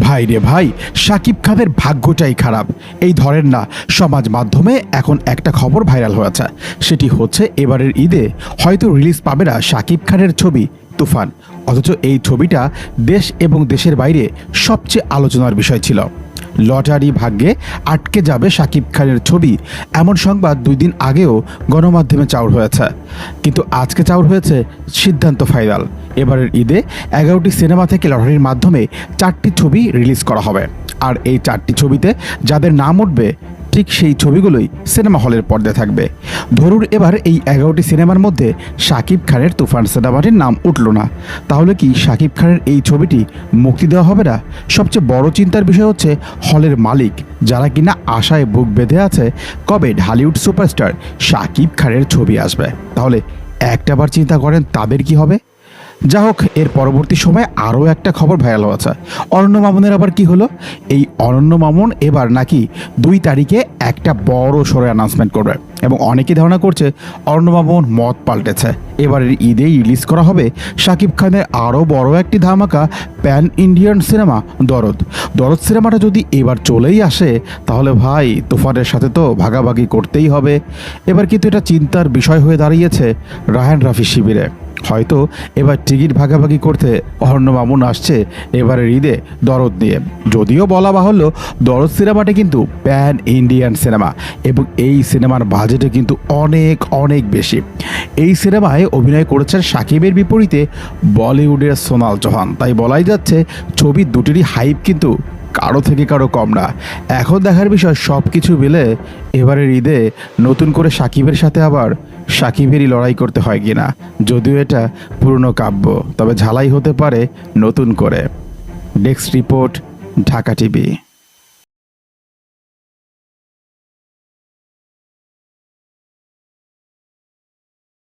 ভাই রে ভাই, সাকিব খানের ভাগ্যটাই খারাপ। এই ধরেন না, সমাজ মাধ্যমে এখন একটা খবর ভাইরাল হয়েছে। সেটি হচ্ছে এবারের ঈদে হয়তো রিলিজ পাবে না সাকিব খানের ছবি, তুফান। অথচ এই ছবিটা দেশ এবং দেশের বাইরে সবচেয়ে আলোচনার বিষয় ছিল। লটারি ভাগ্যে আটকে যাবে সাকিব খানের ছবি। এমন সংবাদ দুই দিন আগেও গণমাধ্যমে চাউর হয়েছে। কিন্তু আজকে চাউর হয়েছে সিদ্ধান্ত ফাইনাল। এবারের ঈদে এগারোটি সিনেমা থেকে লটারির মাধ্যমে চারটি ছবি রিলিজ করা হবে। আর এই চারটি ছবিতে যাদের নাম উঠবে ঠিক সেই ছবিগুলোই সিনেমা হলের পর্দায় থাকবে। ধরুন এবার এই এগারোটি সিনেমার মধ্যে শাকিব খানের তুফান সিনেমাটির নাম উঠল না। তাহলে কি শাকিব খানের এই ছবিটি মুক্তি দেওয়া হবে না? সবচেয়ে বড় চিন্তার বিষয় হচ্ছে হলের মালিক, যারা কিনা আশায় বুক বেঁধে আছে কবে ঢালিউড সুপারস্টার শাকিব খানের ছবি আসবে। তাহলে একটাবার চিন্তা করেন তাদের কি হবে? যা হোক, এর পরবর্তী সময়ে আরও একটা খবর ভাইরাল হয়েছে অরণ্য মামুনের আবার কি হলো? এই অরণ্য মামুন এবার নাকি দুই তারিখে একটা বড় সড়ো অ্যানাউন্সমেন্ট করবে এবং অনেকে ধারণা করছে অরণ্য মামুন মত পাল্টেছে। এবারের ঈদেই রিলিজ করা হবে শাকিব খানের আরও বড় একটি ধামাকা প্যান ইন্ডিয়ান সিনেমা দরদ। দরদ সিনেমাটা যদি এবার চলেই আসে, তাহলে ভাই, তুফানের সাথে তো ভাগাভাগি করতেই হবে। এবার কিন্তু এটা চিন্তার বিষয় হয়ে দাঁড়িয়েছে রাহান রাফি শিবিরে। হয়তো এবার টিকিট ভাগাভাগি করতে অরণ্য মামুন আসছে এবারের ঈদে দরদ নিয়ে যদিও বলা বাহুল্য, দরদ সিনেমাটি কিন্তু প্যান ইন্ডিয়ান সিনেমা এবং এই সিনেমার বাজেটে কিন্তু অনেক অনেক বেশি। এই সিনেমায় অভিনয় করেছেন সাকিবের বিপরীতে বলিউডের সোনাল চৌহান। তাই বলাই যাচ্ছে, ছবি দুটিরই হাইপ কিন্তু কারও থেকে কারও কম না। এখন দেখার বিষয় সব কিছু মিলে এবারের ঈদে নতুন করে সাকিবের সাথে আবার সাকিবেরই লড়াই করতে হয় কিনা, যদিও এটা পুরনো কাব্য, তবে ঝালাই হতে পারে নতুন করে। Desk report Dhaka TV